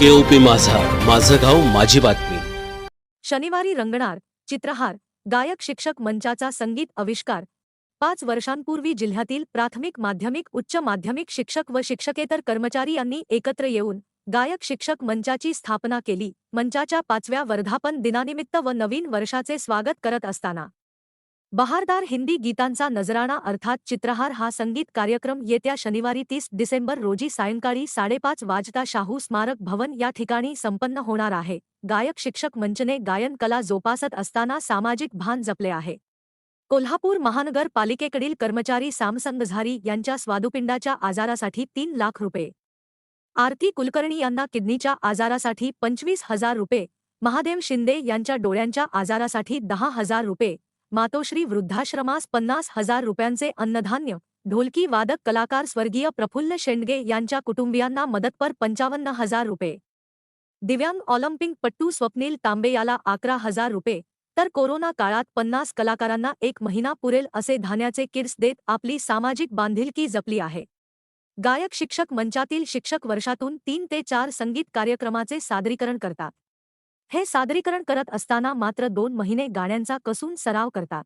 केओपी माझा. माझं गाव माझी बातमी. शनिवारी रंगणार चित्रहार गायक शिक्षक मंचाचा संगीत आविष्कार. पाच वर्षांपूर्वी जिल्ह्यातील प्राथमिक माध्यमिक उच्च माध्यमिक शिक्षक व शिक्षकेतर कर्मचारी यांनी एकत्र येऊन गायक शिक्षक मंचाची स्थापना केली. मंचाच्या पाचव्या वर्धापन दिनानिमित्त व नवीन वर्षाचे स्वागत करत असताना बहारदार हिंदी गीतांचा नजराणा अर्थात चित्रहार हा संगीत कार्यक्रम येत्या शनिवारी तीस डिसेंबर रोजी सायंकाळी साडेपाच वाजता शाहू स्मारक भवन या ठिकाणी संपन्न होणार आहे. गायक शिक्षक मंचने गायन कला जोपासत असताना सामाजिक भान जपले आहे. कोल्हापूर महानगरपालिकेकडील कर्मचारी सामसंग झारी यांच्या स्वादुपिंडाच्या आजारासाठी तीन लाख रुपये. आरती कुलकर्णी यांना किडनीच्या आजारासाठी पंचवीस हजार रुपये. महादेव शिंदे यांच्या डोळ्यांच्या आजारासाठी दहा हजार रुपये. मातोश्री वृद्धाश्रमास पन्नास हजार रुपयांचे अन्नधान्य ढोलकी वादक कलाकार स्वर्गीय प्रफुल्ल शेंडगे यांच्या कुटुंबियांना मदतपर पंचावन्न हजार रुपये. दिव्यांग ऑलिम्पिक पट्टू स्वप्नील तांबे याला अकरा हजार रुपये तर कोरोना काळात पन्नास कलाकारांना एक महिना पुरेल असे धान्याचे किर्स देत आपली सामाजिक बांधिलकी जपली आहे. गायक शिक्षक मंचातील शिक्षक वर्षातून तीन ते चार संगीत कार्यक्रमाचे सादरीकरण करतात. हे सादरीकरण करत असताना मात्र दोन महिने गाण्यांचा कसून सराव करतात.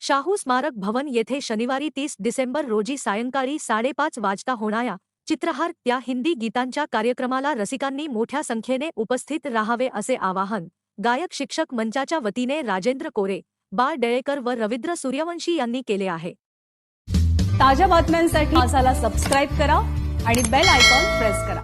शाहू स्मारक भवन येथे शनिवारी तीस डिसेंबर रोजी सायंकाळी साडेपाच वाजता होणाऱ्या चित्रहार त्या हिंदी गीतांच्या कार्यक्रमाला रसिकांनी मोठ्या संख्येने उपस्थित राहावे असे आवाहन गायक शिक्षक मंचाच्या वतीने राजेंद्र कोरे बाळ डेळेकर व रवींद्र सूर्यवंशी यांनी केले आहे. ताज्या बातम्यांसाठी मासाला सबस्क्राईब करा आणि बेल आयकॉन प्रेस करा.